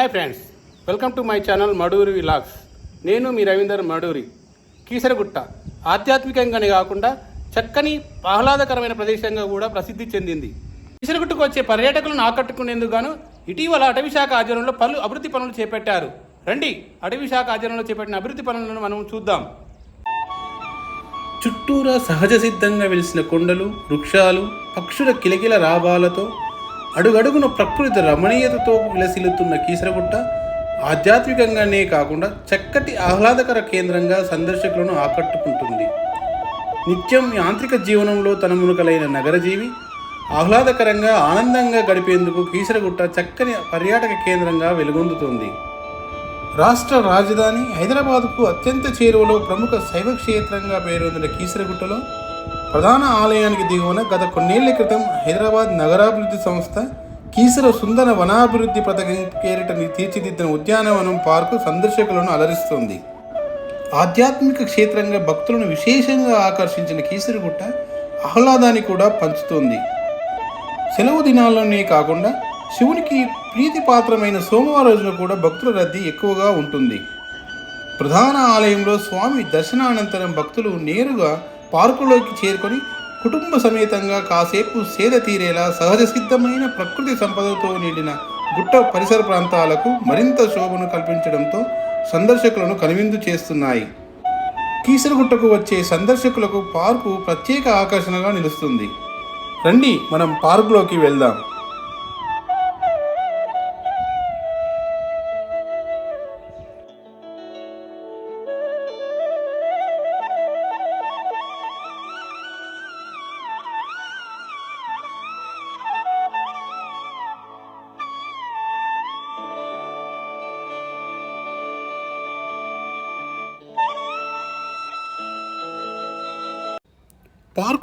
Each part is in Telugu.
Hi friends welcome to my channel Maduri vlogs నేను మీ రవీందర్ మడూరి కీసరగుట్ట ఆధ్యాత్మికంగానే కాకుండా చక్కని ఆహ్లాదకరమైన ప్రదేశంగా కూడా ప్రసిద్ధి చెందింది. కీసరగుట్టకు వచ్చే పర్యాటకులను ఆకట్టుకునేందుకు గాను ఇటీవల అటవీ శాఖ ఆధ్వర్యంలో పలు అభివృద్ధి పనులు చేపట్టారు. రండి అటవీ శాఖ ఆధ్వర్యంలో చేపట్టిన అభివృద్ధి పనులను మనం చూద్దాం. చుట్టూరా సహజ సిద్ధంగా వెలిసిన కొండలు వృక్షాలు పక్షుల కిలకిల రావాలతో అడుగడుగున ప్రకృతి రమణీయతతో విలసిల్లుతున్న కీసరగుట్ట ఆధ్యాత్మికంగానే కాకుండా చక్కటి ఆహ్లాదకర కేంద్రంగా సందర్శకులను ఆకట్టుకుంటుంది. నిత్యం యాంత్రిక జీవనంలో తనమునకలైన నగరజీవి ఆహ్లాదకరంగా ఆనందంగా గడిపేందుకు కీసరగుట్ట చక్కని పర్యాటక కేంద్రంగా వెలుగొందుతుంది. రాష్ట్ర రాజధాని హైదరాబాద్కు అత్యంత చేరువలో ప్రముఖ శైవ క్షేత్రంగా పేరొందిన కీసరగుట్టలో ప్రధాన ఆలయానికి దిగువన గత కొన్నేళ్ళ క్రితం హైదరాబాద్ నగరాభివృద్ధి సంస్థ కీసర సుందర వనాభివృద్ధి పథకం పేరిట తీర్చిదిద్దిన ఉద్యానవనం పార్కు సందర్శకులను అలరిస్తుంది. ఆధ్యాత్మిక క్షేత్రంగా భక్తులను విశేషంగా ఆకర్షించిన కీసరగుట్ట ఆహ్లాదాన్ని కూడా పంచుతోంది. సెలవు దినాల్లోనే కాకుండా శివునికి ప్రీతిపాత్రమైన సోమవారం రోజున కూడా భక్తుల రద్దీ ఎక్కువగా ఉంటుంది. ప్రధాన ఆలయంలో స్వామి దర్శనానంతరం భక్తులు నేరుగా పార్కులోకి చేరుకొని కుటుంబ సమేతంగా కాసేపు సేద తీరేలా సహజ సిద్ధమైన ప్రకృతి సంపదతో నిండిన గుట్ట పరిసర ప్రాంతాలకు మరింత శోభను కల్పించడంతో సందర్శకులను కనువిందు చేస్తున్నాయి. కీసరగుట్టకు వచ్చే సందర్శకులకు పార్కు ప్రత్యేక ఆకర్షణగా నిలుస్తుంది. రండి మనం పార్కులోకి వెళ్దాం.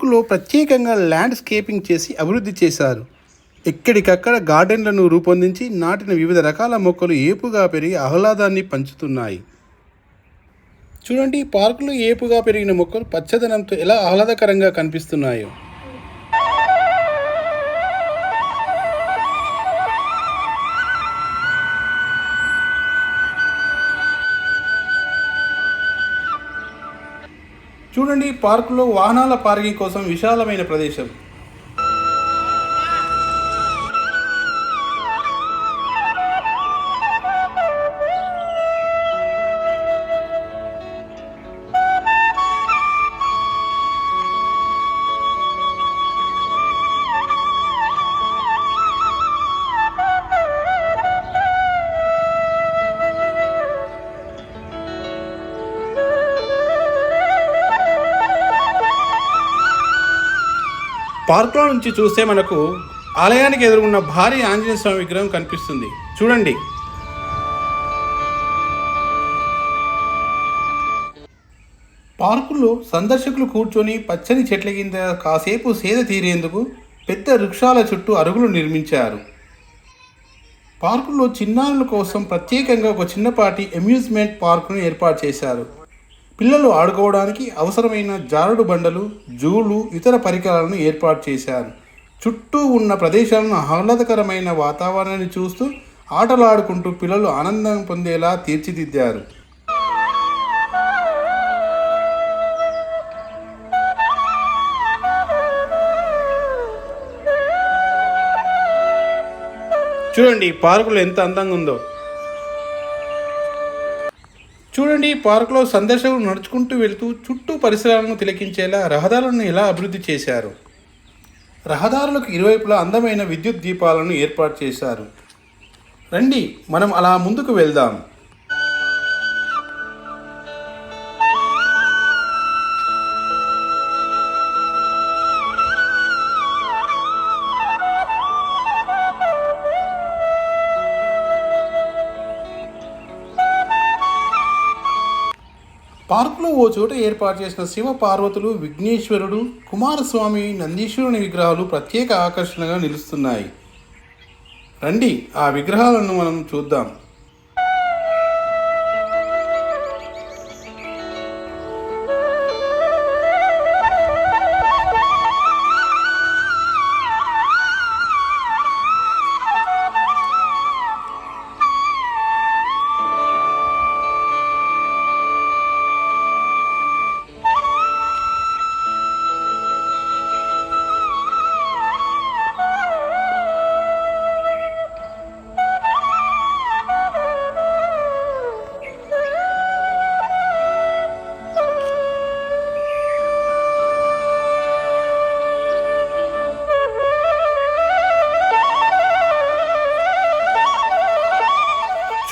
పార్కులో ప్రత్యేకంగా ల్యాండ్స్కేపింగ్ చేసి అభివృద్ధి చేశారు. ఎక్కడికక్కడ గార్డెన్లను రూపొందించి నాటిన వివిధ రకాల మొక్కలు ఏపుగా పెరిగి ఆహ్లాదాన్ని పంచుతున్నాయి. చూడండి పార్కులో ఏపుగా పెరిగిన మొక్కలు పచ్చదనంతో ఎలా ఆహ్లాదకరంగా కనిపిస్తున్నాయో. చూడండి పార్కులో వాహనాల పార్కింగ్ కోసం విశాలమైన ప్రదేశం. పార్కులో నుంచి చూస్తే మనకు ఆలయానికి ఎదురుగున్న భారీ ఆంజనేయ స్వామి విగ్రహం కనిపిస్తుంది. చూడండి. పార్కులో సందర్శకులు కూర్చొని పచ్చని చెట్ల కింద కాసేపు సేద తీరేందుకు పెద్ద వృక్షాల చుట్టూ అరుగులు నిర్మించారు. పార్కులో చిన్నారుల కోసం ప్రత్యేకంగా ఒక చిన్నపాటి అమ్యూజ్మెంట్ పార్కును ఏర్పాటు చేశారు. పిల్లలు ఆడుకోవడానికి అవసరమైన జారుడు బండలు జూలు ఇతర పరికరాలను ఏర్పాటు చేశారు. చుట్టూ ఉన్న ప్రదేశాలను ఆహ్లాదకరమైన వాతావరణాన్ని చూస్తూ ఆటలు ఆడుకుంటూ పిల్లలు ఆనందం పొందేలా తీర్చిదిద్దారు. చూడండి పార్కులో ఎంత అందంగా ఉందో. చూడండి పార్కులో సందర్శకులు నడుచుకుంటూ వెళ్తూ చుట్టూ పరిసరాలను తిలకించేలా రహదారులను ఎలా అభివృద్ధి చేశారు? రహదారులకు ఇరువైపులా అందమైన విద్యుత్ దీపాలను ఏర్పాటు చేశారు. రండి మనం అలా ముందుకు వెళ్దాం. ఓ చోట ఏర్పాటు చేసిన శివ పార్వతులు విఘ్నేశ్వరుడు కుమారస్వామి నందీశ్వరుని విగ్రహాలు ప్రత్యేక ఆకర్షణగా నిలుస్తున్నాయి. రండి ఆ విగ్రహాలను మనం చూద్దాం.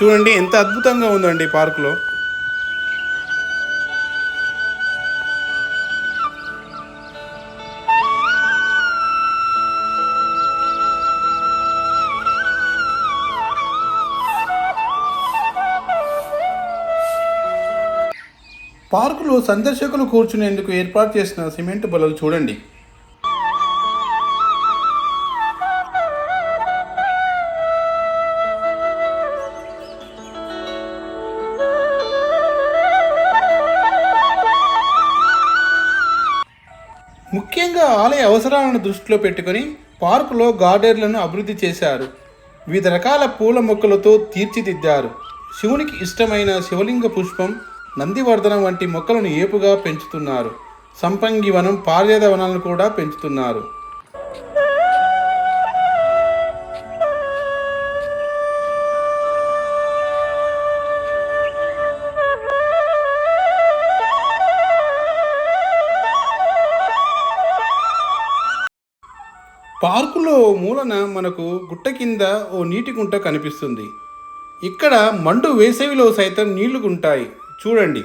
చూడండి ఎంత అద్భుతంగా ఉందండి పార్కులో. పార్కులో సందర్శకులు కూర్చునేందుకు ఏర్పాటు చేసిన సిమెంట్ బలలు చూడండి. ముఖ్యంగా ఆలయ అవసరాలను దృష్టిలో పెట్టుకొని పార్కులో గార్డెన్లను అభివృద్ధి చేశారు. వివిధ రకాల పూల మొక్కలతో తీర్చిదిద్దారు. శివునికి ఇష్టమైన శివలింగ పుష్పం నందివర్ధనం వంటి మొక్కలను ఏపుగా పెంచుతున్నారు. సంపంగి వనం పార్యద వనాలను కూడా పెంచుతున్నారు. పార్కులో ఓ మూలన మనకు గుట్ట కింద ఓ నీటి గుంట కనిపిస్తుంది. ఇక్కడ మండు వేసవిలో సైతం నీళ్ళు ఉంటాయి చూడండి.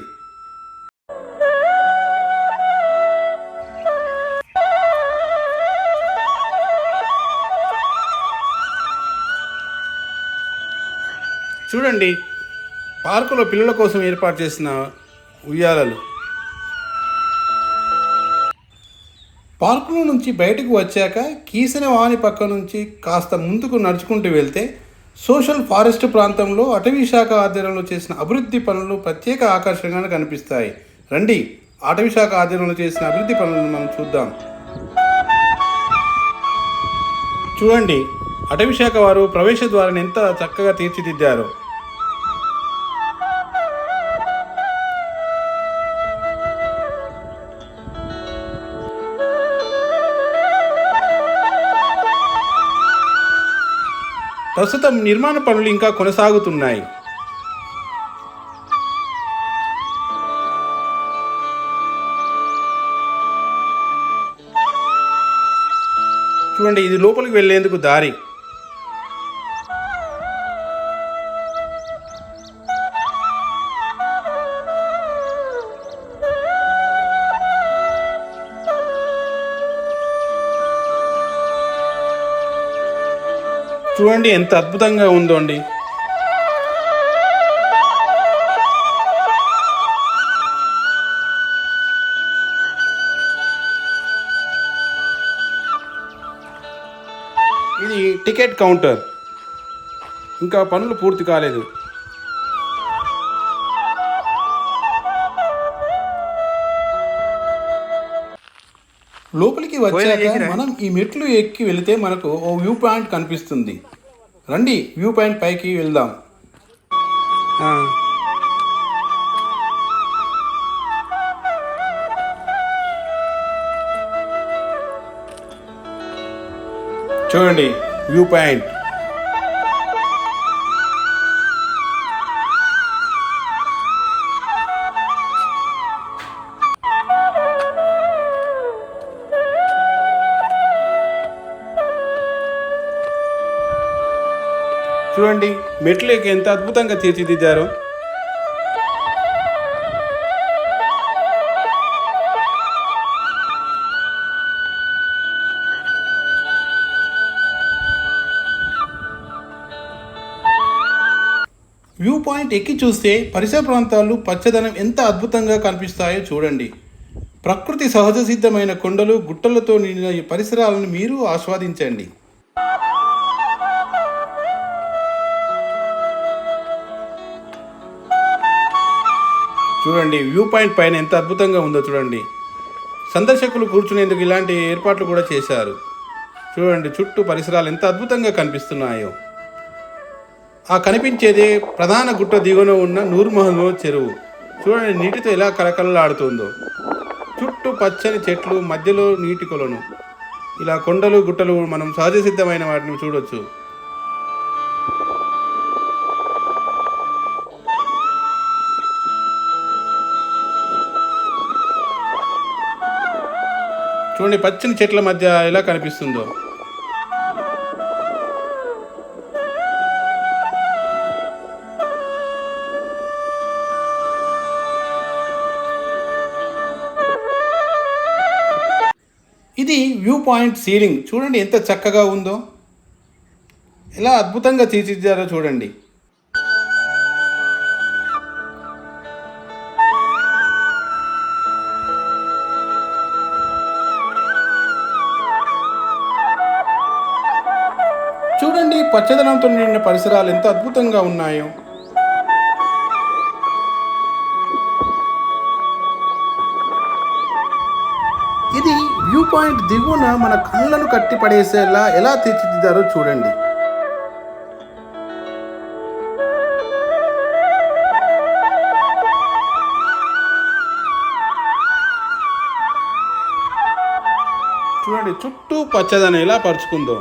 చూడండి. పార్కులో పిల్లల కోసం ఏర్పాటు చేసిన ఉయ్యాలలు. పార్కులో నుంచి బయటకు వచ్చాక కీసిన వాని పక్క నుంచి కాస్త ముందుకు నడుచుకుంటూ వెళ్తే సోషల్ ఫారెస్ట్ ప్రాంతంలో అటవీ శాఖ ఆధ్వర్యంలో చేసిన అభివృద్ధి పనులు ప్రత్యేక ఆకర్షణగా కనిపిస్తాయి. రండి అటవీ శాఖ ఆధ్వర్యంలో చేసిన అభివృద్ధి పనులను మనం చూద్దాం. చూడండి అటవీ శాఖ వారు ప్రవేశ ద్వారాన్ని ఎంత చక్కగా తీర్చిదిద్దారో. ప్రస్తుతం నిర్మాణ పనులు ఇంకా కొనసాగుతున్నాయి. చూడండి ఇది లోపలికి వెళ్ళేందుకు దారి. చూడండి ఎంత అద్భుతంగా ఉందో అండి. ఇది టికెట్ కౌంటర్. ఇంకా పనులు పూర్తి కాలేదు. లోపలికి వచ్చాక మనం ఈ మెట్లు ఎక్కి వెళితే మనకు ఓ వ్యూ పాయింట్ కనిపిస్తుంది. రండి వ్యూ పాయింట్ పైకి వెళ్దాం. చూడండి వ్యూ పాయింట్. చూడండి మెట్లు ఎక్కి ఎంత అద్భుతంగా తీర్చిదిద్దారు. వ్యూ పాయింట్ ఎక్కి చూస్తే పరిసర ప్రాంతాలు పచ్చదనం ఎంత అద్భుతంగా కనిపిస్తాయో చూడండి. ప్రకృతి సహజ సిద్ధమైన కొండలు గుట్టలతో నిండిన ఈ పరిసరాలను మీరు ఆస్వాదించండి. చూడండి వ్యూ పాయింట్ పైన ఎంత అద్భుతంగా ఉందో చూడండి. సందర్శకులు కూర్చునేందుకు ఇలాంటి ఏర్పాట్లు కూడా చేశారు. చూడండి చుట్టూ పరిసరాలు ఎంత అద్భుతంగా కనిపిస్తున్నాయో. ఆ కనిపించేదే ప్రధాన గుట్ట దిగువన ఉన్న నూర్ చెరువు. చూడండి నీటితో ఎలా కలకలలాడుతుందో చుట్టూ పచ్చని చెట్లు మధ్యలో నీటి కొలను. ఇలా కొండలు గుట్టలు మనం సహజ సిద్ధమైన వాటిని చూడొచ్చు. చూడండి పచ్చని చెట్ల మధ్య ఎలా కనిపిస్తుందో. ఇది వ్యూ పాయింట్ సీలింగ్. చూడండి ఎంత చక్కగా ఉందో. ఎలా అద్భుతంగా తీర్చిద్దారో చూడండి. పచ్చదనంతో నిండిన పరిసరాలు ఎంత అద్భుతంగా ఉన్నాయో. ఇది వ్యూ పాయింట్ దిగువన మన కళ్ళను కట్టి పడేసేలా ఎలా తీర్చిదిద్దారో చూడండి. చూడండి చుట్టూ పచ్చదనం ఎలా పరుచుకుందో.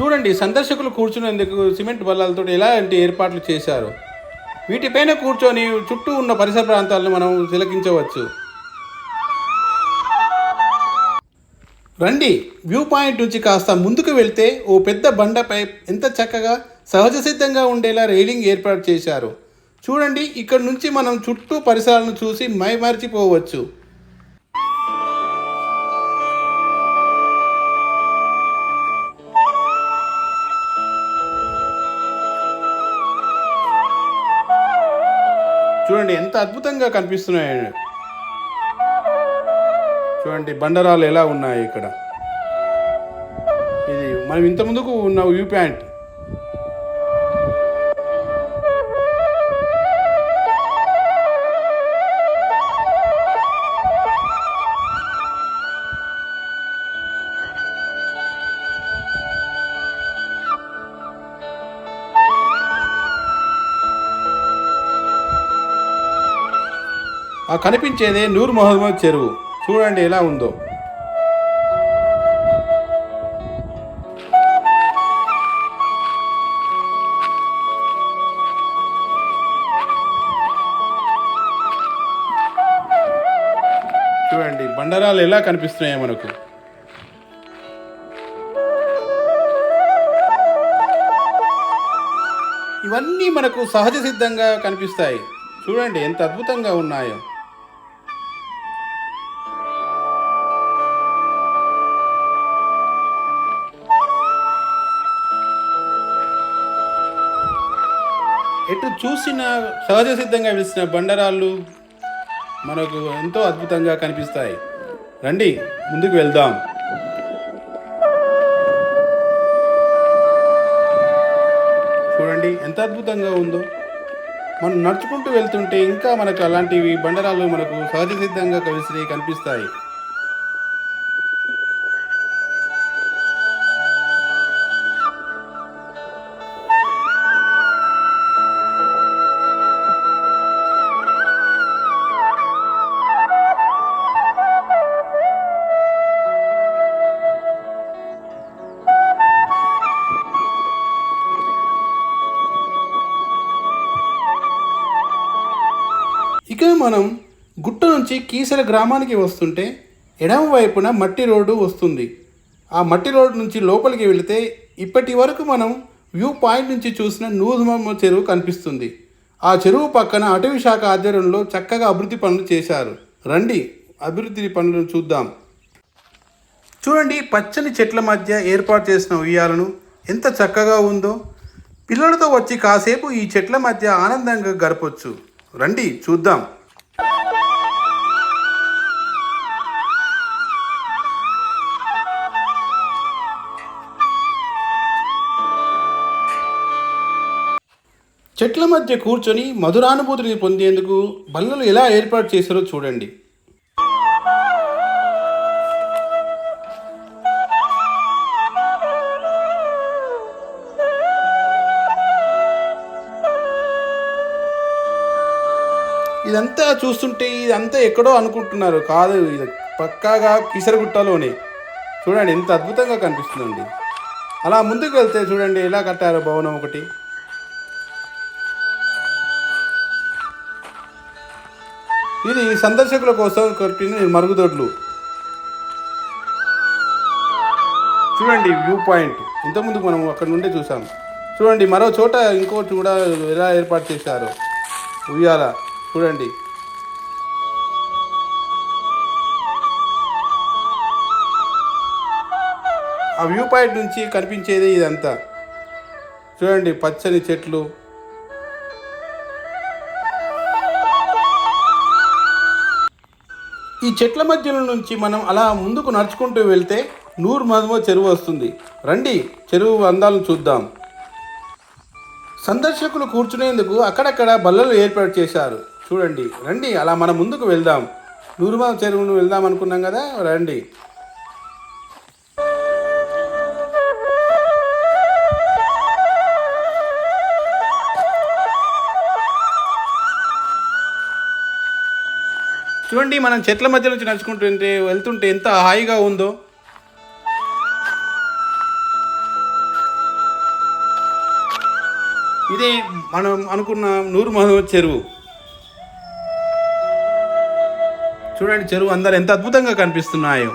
చూడండి సందర్శకులు కూర్చునేందుకు సిమెంట్ బల్లాలతో ఎలాంటి ఏర్పాట్లు చేశారు? వీటిపైన కూర్చొని చుట్టూ ఉన్న పరిసర ప్రాంతాలను మనం తిలకించవచ్చు. రండి వ్యూ పాయింట్ నుంచి కాస్త ముందుకు వెళ్తే ఓ పెద్ద బండపై ఎంత చక్కగా సహజ సిద్ధంగా ఉండేలా రైలింగ్ ఏర్పాటు చేశారు. చూడండి ఇక్కడ నుంచి మనం చుట్టూ పరిసరాలను చూసి మైమరిచిపోవచ్చు. ఎంత అద్భుతంగా కనిపిస్తున్నాయి చూడండి బండరాలు ఎలా ఉన్నాయి ఇక్కడ. ఇది మనం ఇంత ముందుకు ఉన్న వ్యూ పాయింట్. ఆ కనిపించేదే నూర్ మొహమ్మద్ చెరువు. చూడండి ఎలా ఉందో. చూడండి బండరాలు ఎలా కనిపిస్తున్నాయో మనకు. ఇవన్నీ మనకు సహజ సిద్ధంగా కనిపిస్తాయి. చూడండి ఎంత అద్భుతంగా ఉన్నాయో. ఎటు చూసిన సహజ సిద్ధంగా విలిసిన బండరాళ్ళు మనకు ఎంతో అద్భుతంగా కనిపిస్తాయి. రండి ముందుకు వెళ్దాం. చూడండి ఎంత అద్భుతంగా ఉందో. మనం నడుచుకుంటూ వెళ్తుంటే ఇంకా మనకు అలాంటివి బండరాలు మనకు సహజ సిద్ధంగా కలిసి కనిపిస్తాయి. ఇక మనం గుట్ట నుంచి కీసెల గ్రామానికి వస్తుంటే ఎడమ వైపున మట్టి రోడ్డు వస్తుంది. ఆ మట్టి రోడ్డు నుంచి లోపలికి వెళితే ఇప్పటి వరకు మనం వ్యూ పాయింట్ నుంచి చూసిన నూజుమమ్మ చెరువు కనిపిస్తుంది. ఆ చెరువు పక్కన అటవీ శాఖ ఆధ్వర్యంలో చక్కగా అభివృద్ధి పనులు చేశారు. రండి అభివృద్ధి పనులను చూద్దాం. చూడండి పచ్చని చెట్ల మధ్య ఏర్పాటు చేసిన ఉయ్యాలను ఎంత చక్కగా ఉందో. పిల్లలతో వచ్చి కాసేపు ఈ చెట్ల మధ్య ఆనందంగా గడపొచ్చు. రండి చూద్దాం. చెట్ల మధ్య కూర్చొని మధురానుభూతిని పొందేందుకు బల్లలు ఎలా ఏర్పాటు చేశారో చూడండి. ఇదంతా చూస్తుంటే ఇదంతా ఎక్కడో అనుకుంటున్నారు. కాదు ఇది పక్కాగా కిసరగుట్టలోనే. చూడండి ఎంత అద్భుతంగా కనిపిస్తుందండి. అలా ముందుకు వెళ్తే చూడండి ఎలా కట్టారు భవనం ఒకటి. ఇది సందర్శకుల కోసం కట్టిన మరుగుదొడ్లు. చూడండి వ్యూ పాయింట్. ఇంతకుముందు మనం అక్కడ నుండే చూసాం. చూడండి మరో చోట ఇంకోటి కూడా ఎలా ఏర్పాటు చేశారు. ఉయ్యాల. చూడండి. ఆ వ్యూ పాయింట్ నుంచి కనిపించేది ఇదంతా. చూడండి పచ్చని చెట్లు. ఈ చెట్ల మధ్యలో నుంచి మనం అలా ముందుకు నడుచుకుంటూ వెళ్తే నూరు మధుమ చెరువు వస్తుంది. రండి చెరువు అందాలను చూద్దాం. సందర్శకులు కూర్చునేందుకు అక్కడక్కడ బల్లలు ఏర్పాటు చేశారు. చూడండి రండి అలా మనం ముందుకు వెళ్దాం. నూరుమా చెరువును వెళ్దాం అనుకున్నాం కదా రండి. చూడండి మనం చెట్ల మధ్య నుంచి నడుచుకుంటుంటే వెళ్తుంటే ఎంత హాయిగా ఉందో. ఇదే మనం అనుకున్న నూరు మహమ్మద్ చెరువు. చూడండి చెరువు అందరు ఎంత అద్భుతంగా కనిపిస్తున్నాయో.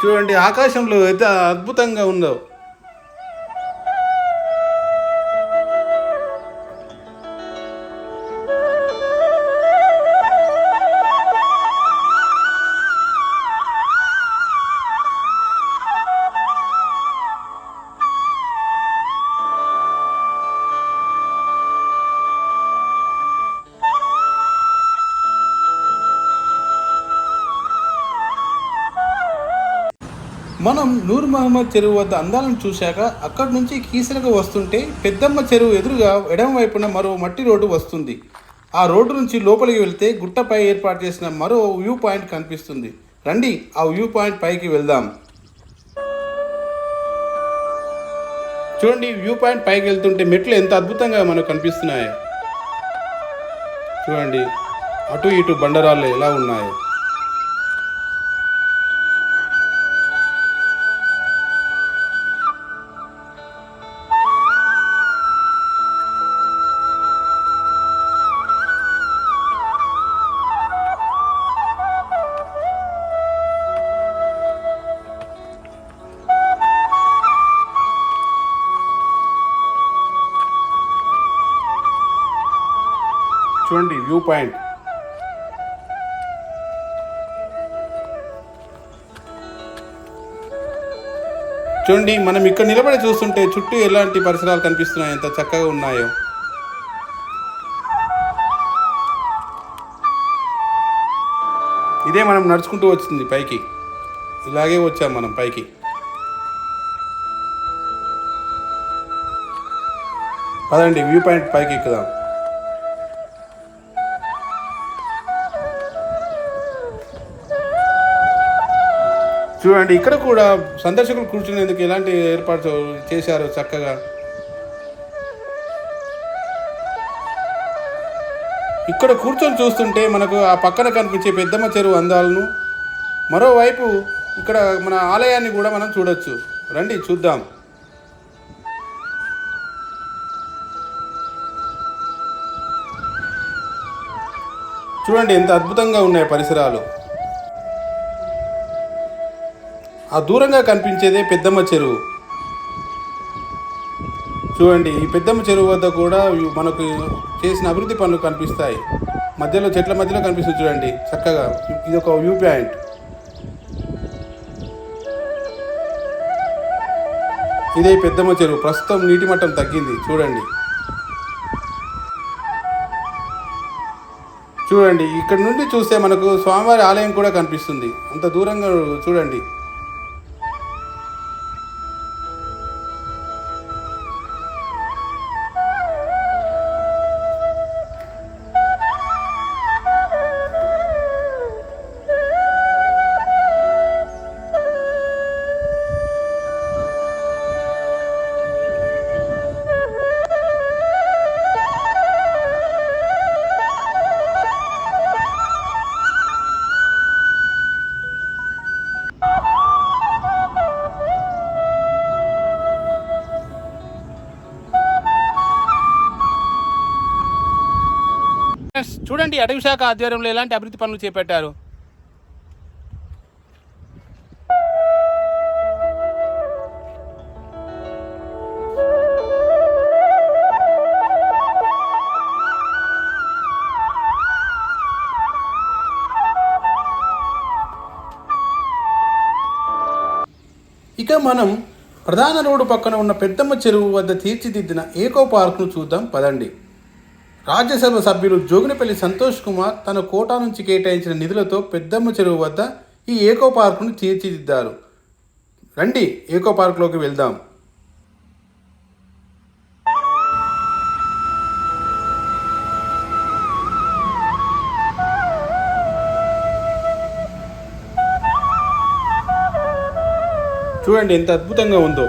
చూడండి ఆకాశంలో ఎంత అద్భుతంగా ఉందో. మనం నూర్ మహమ్మద్ చెరువు వద్ద అందాలను చూశాక అక్కడి నుంచి కీసరకు వస్తుంటే పెద్దమ్మ చెరువు ఎదురుగా ఎడమ వైపున మరో మట్టి రోడ్డు వస్తుంది. ఆ రోడ్డు నుంచి లోపలికి వెళ్తే గుట్టపై ఏర్పాటు చేసిన మరో వ్యూ పాయింట్ కనిపిస్తుంది. రండి ఆ వ్యూ పాయింట్ పైకి వెళ్దాం. చూడండి వ్యూ పాయింట్ పైకి వెళ్తుంటే మెట్లు ఎంత అద్భుతంగా మనకు కనిపిస్తున్నాయో. చూడండి అటు ఇటు బండరాళ్ళు ఎలా ఉన్నాయో. పాయింట్. చూడండి మనం ఇక్కడ నిలబడి చూస్తుంటే చుట్టూ ఎలాంటి పరిసరాలు కనిపిస్తున్నాయి? ఎంత చక్కగా ఉన్నాయో. ఇదే మనం నడుచుకుంటూ వచ్చింది పైకి. ఇలాగే వచ్చాం మనం పైకి. పదండి వ్యూ పాయింట్ పైకి ఎక్కుదాం. చూడండి ఇక్కడ కూడా సందర్శకులు కూర్చునేందుకు ఎలాంటి ఏర్పాటు చేశారు చక్కగా? ఇక్కడ కూర్చొని చూస్తుంటే మనకు ఆ పక్కన కనిపించే పెద్దమ్మ చెరువు అందాలను మరోవైపు ఇక్కడ మన ఆలయాన్ని కూడా మనం చూడొచ్చు. రండి చూద్దాం. చూడండి ఎంత అద్భుతంగా ఉన్నాయి పరిసరాలు. ఆ దూరంగా కనిపించేదే పెద్దమ్మ చెరువు. చూడండి ఈ పెద్దమ్మ చెరువు వద్ద కూడా మనకు చేసిన అభివృద్ధి పనులు కనిపిస్తాయి. మధ్యలో చెట్ల మధ్యలో కనిపిస్తుంది చూడండి చక్కగా. ఇది ఒక వ్యూ పాయింట్. ఇదే పెద్దమ్మ చెరువు. ప్రస్తుతం నీటి మట్టం తగ్గింది చూడండి. చూడండి ఇక్కడ నుండి చూస్తే మనకు స్వామివారి ఆలయం కూడా కనిపిస్తుంది. అంత దూరంగా చూడండి. చూడండి అటవీ శాఖ ఆధ్వర్యంలో ఎలాంటి అభివృద్ధి పనులు చేపట్టారు. ఇక మనం ప్రధాన రోడ్డు పక్కన ఉన్న పెద్దమ్మ చెరువు వద్ద తీర్చిదిద్దిన ఏకో పార్క్ను చూద్దాం పదండి. రాజ్యసభ సభ్యులు జోగినపల్లి సంతోష్ కుమార్ తన కోటా నుంచి కేటాయించిన నిధులతో పెద్దమ్మ చెరువు వద్ద ఈ ఏకో పార్కును తీర్చిదిద్దారు. రండి ఏకో పార్కులోకి వెళ్దాం. చూడండి ఎంత అద్భుతంగా ఉందో.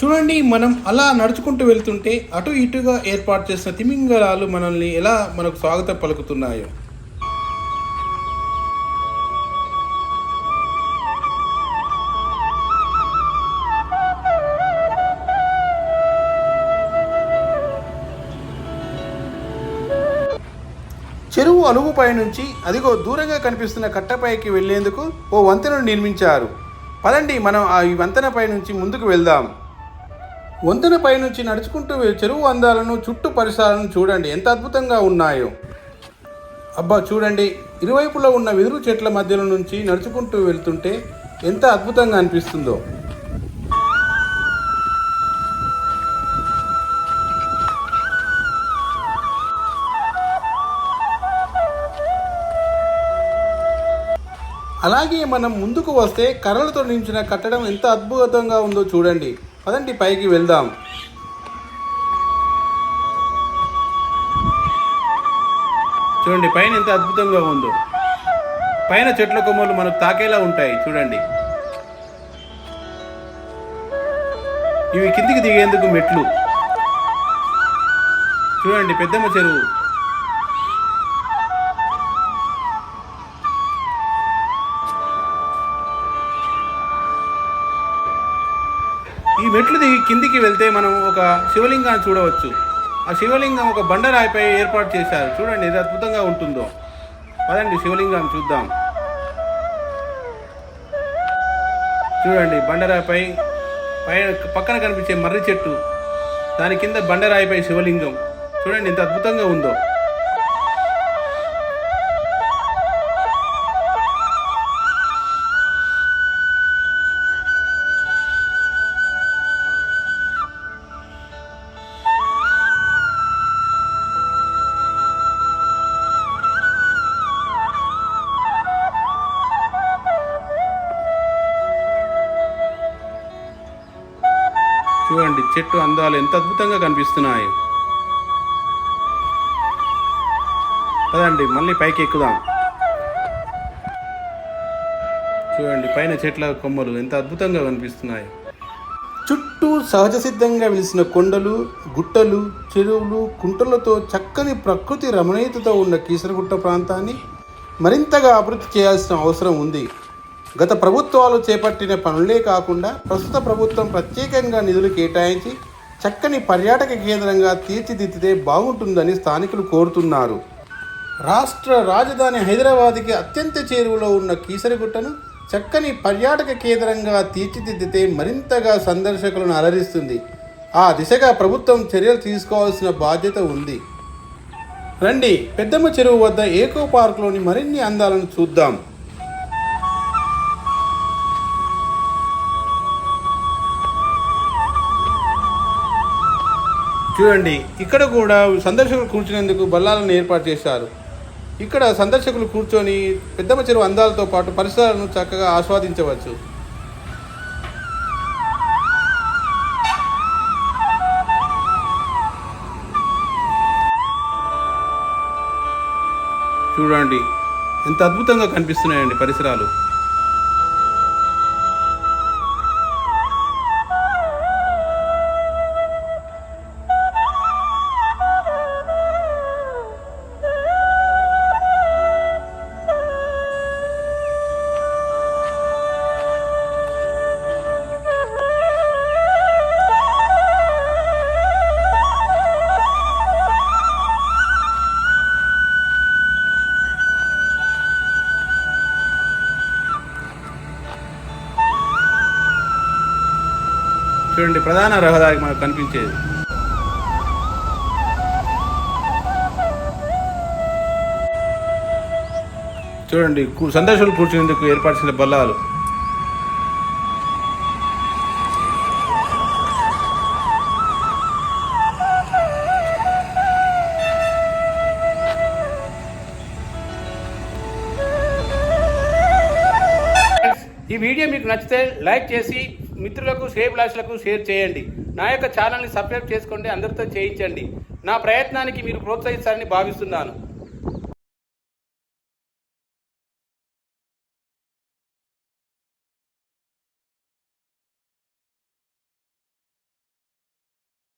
చూడండి మనం అలా నడుచుకుంటూ వెళ్తుంటే అటు ఇటుగా ఏర్పాటు చేసిన తిమింగలాలు మనల్ని ఎలా మనకు స్వాగతం పలుకుతున్నాయో. చెరువు అలుగుపై నుంచి అదిగో దూరంగా కనిపిస్తున్న కట్టపైకి వెళ్ళేందుకు ఓ వంతెనను నిర్మించారు. పదండి మనం ఆ వంతెనపై నుంచి ముందుకు వెళ్దాం. వంతెనపై నుంచి నడుచుకుంటూ చెరువు అందాలను చుట్టూ పరిసరాలను చూడండి. ఎంత అద్భుతంగా ఉన్నాయో. అబ్బా చూడండి. ఇరువైపులా ఉన్న వెదురు చెట్ల మధ్యలో నుంచి నడుచుకుంటూ వెళ్తుంటే ఎంత అద్భుతంగా అనిపిస్తుందో. అలాగే మనం ముందుకు వస్తే కర్రలతో నించిన కట్టడం ఎంత అద్భుతంగా ఉందో చూడండి. పదండి పైకి వెళ్దాం. చూడండి పైన ఎంత అద్భుతంగా ఉందో. పైన చెట్ల కొమ్మలు మనకు తాకేలా ఉంటాయి చూడండి. ఇవి కిందికి దిగేందుకు మెట్లు. చూడండి పెద్దమ్మ చెరువు. శివలింగాన్ని చూడవచ్చు. ఆ శివలింగం ఒక బండరాయిపై ఏర్పాటు చేశారు. చూడండి ఇది అద్భుతంగా ఉంటుందో. పదండి శివలింగం చూద్దాం. చూడండి బండరాయిపై పైన పక్కన కనిపించే మర్రి చెట్టు దాని కింద బండరాయిపై శివలింగం. చూడండి ఎంత అద్భుతంగా ఉందో. చెట్టు అందాలు ఎంత అద్భుతంగా కనిపిస్తున్నాయి. పదండి మళ్ళీ పైకి ఎక్కుదాం. చూడండి పైన చెట్ల కొమ్మలు ఎంత అద్భుతంగా కనిపిస్తున్నాయి. చుట్టూ సహజ సిద్ధంగా వెలిసిన కొండలు గుట్టలు చెరువులు కుంటలతో చక్కని ప్రకృతి రమణీయతతో ఉన్న కీసరగుట్ట ప్రాంతాన్ని మరింతగా అభివృద్ధి చేయాల్సిన అవసరం ఉంది. గత ప్రభుత్వాలు చేపట్టిన పనులే కాకుండా ప్రస్తుత ప్రభుత్వం ప్రత్యేకంగా నిధులు కేటాయించి చక్కని పర్యాటక కేంద్రంగా తీర్చిదిద్దితే బాగుంటుందని స్థానికులు కోరుతున్నారు. రాష్ట్ర రాజధాని హైదరాబాద్కి అత్యంత చేరువలో ఉన్న కీసరగుట్టను చక్కని పర్యాటక కేంద్రంగా తీర్చిదిద్దితే మరింతగా సందర్శకులను అలరిస్తుంది. ఆ దిశగా ప్రభుత్వం చర్యలు తీసుకోవాల్సిన బాధ్యత ఉంది. రండి పెద్దమ్మ చెరువు వద్ద ఏకో పార్కులోని మరిన్ని అందాలను చూద్దాం. చూడండి ఇక్కడ కూడా సందర్శకులు కూర్చునేందుకు బల్లాలను ఏర్పాటు చేశారు. ఇక్కడ సందర్శకులు కూర్చొని పెద్దమ్మ చెరువు అందాలతో పాటు పరిసరాలను చక్కగా ఆస్వాదించవచ్చు. చూడండి ఎంత అద్భుతంగా కనిపిస్తున్నాయండి పరిసరాలు. చూడండి ప్రధాన రహదారి మనకు కనిపించేది. చూడండి సందర్శకులు కూర్చునేందుకు ఏర్పాటు చేసిన బల్లాలు. ఈ వీడియో మీకు నచ్చితే లైక్ చేసి మిత్రులకు శ్రేయభిలాషులకు షేర్ చేయండి. నా యొక్క ఛానల్ని సబ్స్క్రైబ్ చేసుకోండి అందరితో చేయించండి. నా ప్రయత్నానికి మీరు ప్రోత్సహిస్తారని భావిస్తున్నాను.